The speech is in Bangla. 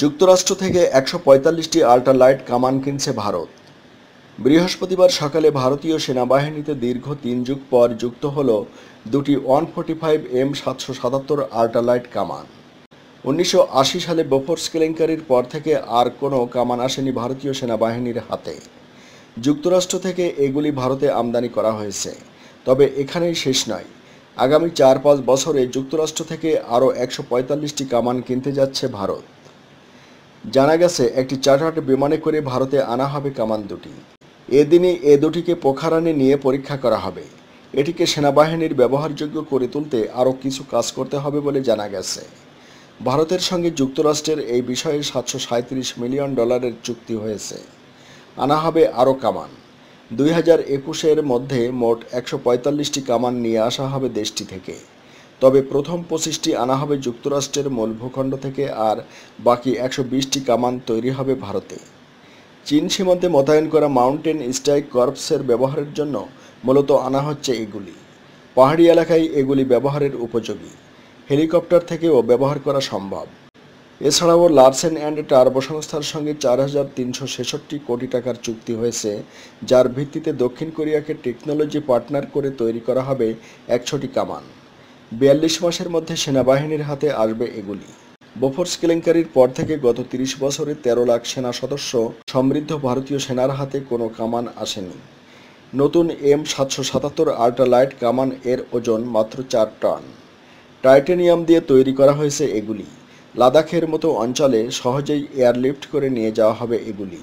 যুক্তরাষ্ট্র থেকে একশো পঁয়তাল্লিশটি আল্ট্রালাইট কামান কিনছে ভারত। বৃহস্পতিবার সকালে ভারতীয় সেনাবাহিনীতে দীর্ঘ তিন যুগ পর যুক্ত হল দুটি ওয়ান ফোর্টি ফাইভ এম সাতশো সাতাত্তর আল্ট্রালাইট কামান। উনিশশো আশি সালে বোফোর্স কেলেঙ্কারির পর থেকে আর কোনো কামান আসেনি ভারতীয় সেনাবাহিনীর হাতে। যুক্তরাষ্ট্র থেকে এগুলি ভারতে আমদানি করা হয়েছে। তবে এখানেই শেষ নয়। আগামী চার পাঁচ বছরে যুক্তরাষ্ট্র থেকে আরও একশো পঁয়তাল্লিশটি কামান কিনতে যাচ্ছে ভারত। জানা গেছে, একটি চার্টার্ড বিমানে করে ভারতে আনা হবে কামান দুটি। এদিনই এ দুটিকে পোখারানে নিয়ে পরীক্ষা করা হবে। এটিকে সেনাবাহিনীর ব্যবহারযোগ্য করে তুলতে আরও কিছু কাজ করতে হবে বলে জানা গেছে। ভারতের সঙ্গে যুক্তরাষ্ট্রের এই বিষয়ে সাতশো মিলিয়ন ডলারের চুক্তি হয়েছে। আনা হবে আরও কামান। দুই হাজার একুশের মধ্যে মোট একশো কামান নিয়ে আসা হবে দেশটি থেকে। তবে প্রথম পঁচিশটি আনা হবে যুক্তরাষ্ট্রের মূল ভূখণ্ড থেকে আর বাকি একশো বিশটি কামান তৈরি হবে ভারতে। চীন সীমান্তে মোতায়েন করা মাউন্টেন স্ট্রাইক কর্পসের ব্যবহারের জন্য মূলত আনা হচ্ছে এগুলি। পাহাড়ি এলাকায় এগুলি ব্যবহারের উপযোগী। হেলিকপ্টার থেকেও ব্যবহার করা সম্ভব। এছাড়াও লার্সেন অ্যান্ড টার্বো সংস্থার সঙ্গে চার হাজার তিনশো ছেষট্টি কোটি টাকার চুক্তি হয়েছে, যার ভিত্তিতে দক্ষিণ কোরিয়াকে টেকনোলজি পার্টনার করে তৈরি করা হবে একশোটি কামান। বিয়াল্লিশ মাসের মধ্যে সেনাবাহিনীর হাতে আসবে এগুলি। বোফোর্স কেলেঙ্কারির পর থেকে গত তিরিশ বছরে তেরো লাখ সেনা সদস্য সমৃদ্ধ ভারতীয় সেনার হাতে কোনো কামান আসেনি। নতুন এম সাতশো সাতাত্তর আল্ট্রালাইট কামান এর ওজন মাত্র চার টন। টাইটেনিয়াম দিয়ে তৈরি করা হয়েছে এগুলি। লাদাখের মতো অঞ্চলে সহজেই এয়ারলিফট করে নিয়ে যাওয়া হবে এগুলি।